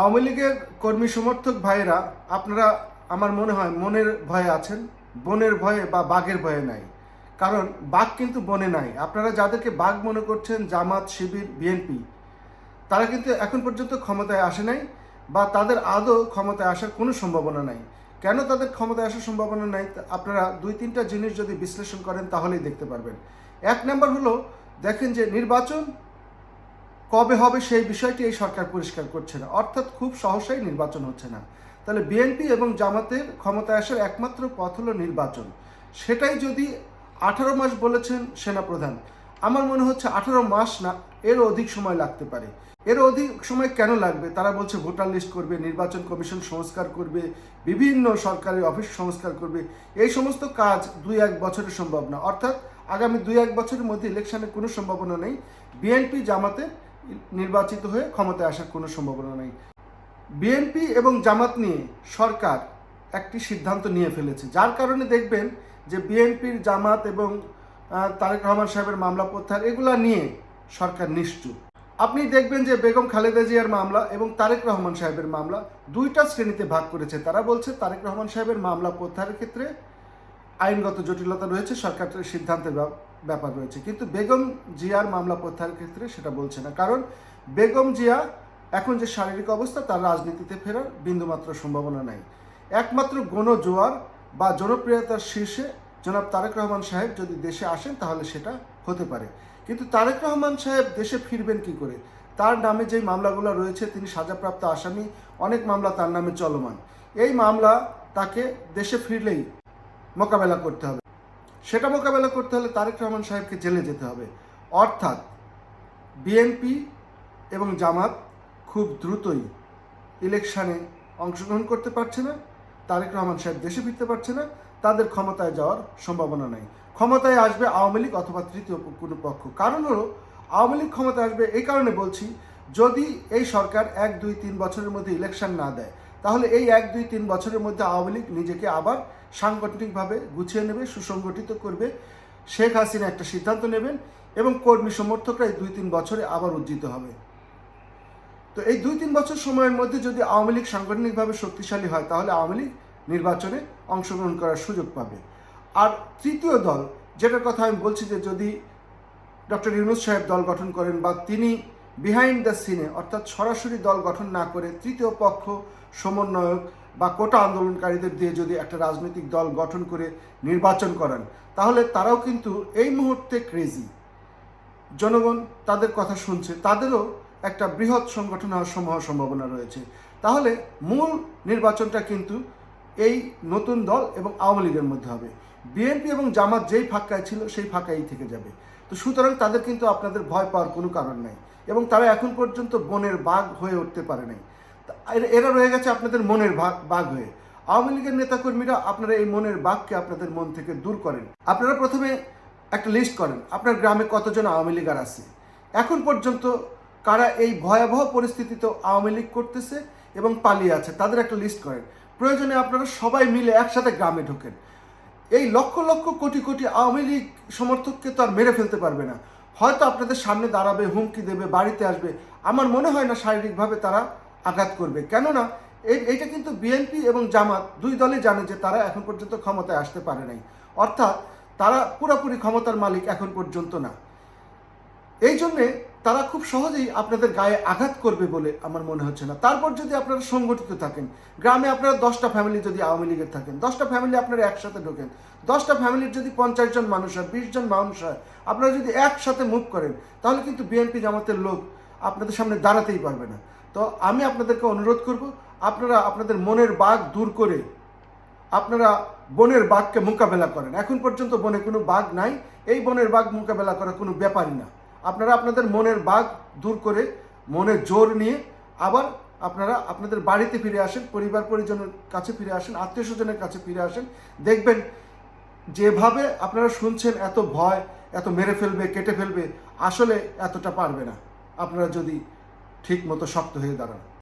আওয়ামী লীগের কর্মী সমর্থক ভাইয়েরা, আপনারা আমার মনে হয় মনের ভয়ে আছেন, বনের ভয়ে বা বাঘের ভয়ে নাই। কারণ বাঘ কিন্তু বনে নাই। আপনারা যাদেরকে বাঘ মনে করছেন, জামাত, শিবির, বিএনপি, তারা কিন্তু এখন পর্যন্ত ক্ষমতায় আসে নাই বা তাদের আদৌ ক্ষমতায় আসার কোনো সম্ভাবনা নাই। কেন তাদের ক্ষমতায় আসার সম্ভাবনা নাই? আপনারা দুই তিনটা জিনিস যদি বিশ্লেষণ করেন, তাহলেই দেখতে পারবেন। এক নম্বর হলো, দেখেন যে নির্বাচন কবে হবে সেই বিষয়টি এই সরকার পরিষ্কার করছে না। অর্থাৎ খুব সহসাই নির্বাচন হচ্ছে না। তাহলে বিএনপি এবং জামাতের ক্ষমতায় আসার একমাত্র পথ হলো নির্বাচন। সেটাই যদি আঠারো মাস বলেছেন সেনাপ্রধান, আমার মনে হচ্ছে আঠারো মাস না এর অধিক সময় লাগতে পারে। এর অধিক সময় কেন লাগবে? তারা বলছে ভোটার লিস্ট করবে, নির্বাচন কমিশন সংস্কার করবে, বিভিন্ন সরকারি অফিস সংস্কার করবে। এই সমস্ত কাজ দুই এক বছরের সম্ভব না অর্থাৎ আগামী দুই এক বছরের মধ্যে ইলেকশনের কোনো সম্ভাবনা নেই। বিএনপি জামাতে নির্বাচিত হয়ে ক্ষমতায় আসার কোনো সম্ভাবনা নেই। বিএনপি এবং জামাত নিয়ে সরকার একটি সিদ্ধান্ত নিয়ে ফেলেছে। যার কারণে দেখবেন যে বিএনপির জামাত এবং তারেক রহমান সাহেবের মামলা প্রত্যাহার এগুলা নিয়ে সরকার নিশ্চুপ। আপনি দেখবেন যে বেগম খালেদা জিয়ার মামলা এবং তারেক রহমান সাহেবের মামলা দুইটা শ্রেণীতে ভাগ করেছে। তারা বলছে তারেক রহমান সাহেবের মামলা প্রত্যাহারের ক্ষেত্রে আইনগত জটিলতা রয়েছে সরকারের সিদ্ধান্তের ব্যাপার রয়েছে। কিন্তু বেগম জিয়ার মামলা প্রত্যাহারের ক্ষেত্রে সেটা বলছে না। কারণ বেগম জিয়া এখন যে শারীরিক অবস্থা, তার রাজনীতিতে ফেরার বিন্দুমাত্র সম্ভাবনা নাই। একমাত্র গণ জোয়ার বা জনপ্রিয়তার শীর্ষে জনাব তারেক রহমান সাহেব যদি দেশে আসেন, তাহলে সেটা হতে পারে। কিন্তু তারেক রহমান সাহেব দেশে ফিরবেন কি করে? তার নামে যে মামলাগুলো রয়েছে, তিনি সাজাপ্রাপ্ত আসামি, অনেক মামলা তার নামে চলমান। এই মামলা তাকে দেশে ফিরলেই মোকাবেলা করতে হবে। সেটা মোকাবেলা করতে হলে তারেক রহমান সাহেবকে জেলে যেতে হবে। অর্থাৎ বিএনপি এবং জামাত খুব দ্রুতই ইলেকশানে অংশগ্রহণ করতে পারছে না, তারেক রহমান সাহেব দেশে ফিরতে পারছে না, তাদের ক্ষমতায় যাওয়ার সম্ভাবনা নেই। ক্ষমতায় আসবে আওয়ামী লীগ অথবা তৃতীয় কোনো পক্ষ। কারণ হলো, আওয়ামী লীগ ক্ষমতায় আসবে এই কারণে বলছি, যদি এই সরকার এক, দুই, তিন বছরের মধ্যে ইলেকশন না দেয়, তাহলে এই এক, দুই, তিন বছরের মধ্যে আওয়ামী লীগ নিজেকে আবার সাংগঠনিকভাবে গুছিয়ে নেবে, সুসংগঠিত করবে। শেখ হাসিনা একটা সিদ্ধান্ত নেবেন এবং কর্মী সমর্থকরা এই দুই তিন বছরে আবার উজ্জিত হবে। তো এই দুই তিন বছর সময়ের মধ্যে যদি আওয়ামী লীগ সাংগঠনিকভাবে শক্তিশালী হয়, তাহলে আওয়ামী লীগ নির্বাচনে অংশগ্রহণ করার সুযোগ পাবে। আর তৃতীয় দল, যেটার কথা আমি বলছি যে যদি ডক্টর ইউনুস সাহেব দল গঠন করেন বা তিনি বিহাইন্ড দ্য সিনে অর্থাৎ সরাসরি দল গঠন না করে তৃতীয় পক্ষ সমন্বয়ক বা কোটা আন্দোলনকারীদের দিয়ে যদি একটা রাজনৈতিক দল গঠন করে নির্বাচন করেন, তাহলে তারাও কিন্তু এই মুহূর্তে ক্রেজি জনগণ তাদের কথা শুনছে, তাদেরও একটা বৃহৎ সংগঠন হওয়ার সম্ভাবনা সম্ভাবনা রয়েছে। তাহলে মূল নির্বাচনটা কিন্তু এই নতুন দল এবং আওয়ামী লীগের মধ্যে হবে। বিএনপি এবং জামাত যেই ফাঁকায় ছিল, সেই ফাঁকাই থেকে যাবে। তো সুতরাং তাদের কিন্তু আপনাদের ভয় পাওয়ার কোনো কারণ নাই এবং তারা এখন পর্যন্ত বনের বাঘ হয়ে উঠতে পারে নাই। এরা- রয়ে গেছে আপনাদের মনের বাঘ হয়ে। আওয়ামী লীগের নেতাকর্মীরা আপনারা এই মনের বাঘকে আপনাদের মন থেকে দূর করেন। আপনারা প্রথমে একটা লিস্ট করেন, আপনার গ্রামে কতজন আওয়ামী লীগার আছে। এখন পর্যন্ত কারা এই ভয়াবহ পরিস্থিতিতে আওয়ামী লীগ করতেছে এবং পালিয়ে আছে, তাদের একটা লিস্ট করেন। প্রয়োজনে আপনারা সবাই মিলে একসাথে গ্রামে ঢোকেন। এই লক্ষ লক্ষ কোটি কোটি আওয়ামী লীগ সমর্থককে তো আর মেরে ফেলতে পারবে না। হয়তো আপনাদের সামনে দাঁড়াবে, হুমকি দেবে, বাড়িতে আসবে। আমার মনে হয় না শারীরিকভাবে তারা আঘাত করবে। কেননা এই, এইটা কিন্তু বিএনপি এবং জামাত দুই দলই জানে যে তারা এখন পর্যন্ত ক্ষমতায় আসতে পারে নাই। অর্থাৎ তারা পুরোপুরি ক্ষমতার মালিক এখন পর্যন্ত না। এই জন্যে তারা খুব সহজেই আপনাদের গায়ে আঘাত করবে বলে আমার মনে হচ্ছে না। তারপর যদি আপনারা সংগঠিত থাকেন, গ্রামে আপনারা দশটা ফ্যামিলি যদি আওয়ামী লীগের থাকেন, দশটা ফ্যামিলি আপনারা একসাথে ঢোকেন, দশটা ফ্যামিলির যদি পঞ্চাশ জন মানুষ হয়, বিশ জন মানুষ হয়, আপনারা যদি একসাথে মুভ করেন, তাহলে কিন্তু বিএনপি জামাতের লোক আপনাদের সামনে দাঁড়াতেই পারবে না। তো আমি আপনাদেরকে অনুরোধ করব, আপনারা আপনাদের মনের বাঘ দূর করে আপনারা বনের বাঘকে মোকাবেলা করেন। এখন পর্যন্ত বনে কোনো বাঘ নাই, এই বনের বাঘ মোকাবেলা করা কোনো ব্যাপারই না। আপনারা আপনাদের মনের বাঘ দূর করে মনের জোর নিয়ে আবার আপনারা আপনাদের বাড়িতে ফিরে আসেন, পরিবার পরিজনের কাছে ফিরে আসেন, আত্মীয় স্বজনের কাছে ফিরে আসেন। দেখবেন যেভাবে আপনারা শুনছেন এত ভয়, এত মেরে ফেলবে, কেটে ফেলবে, আসলে এতটা পারবে না। আপনারা যদি ঠিক মতো শক্ত হয়ে দাঁড়ান।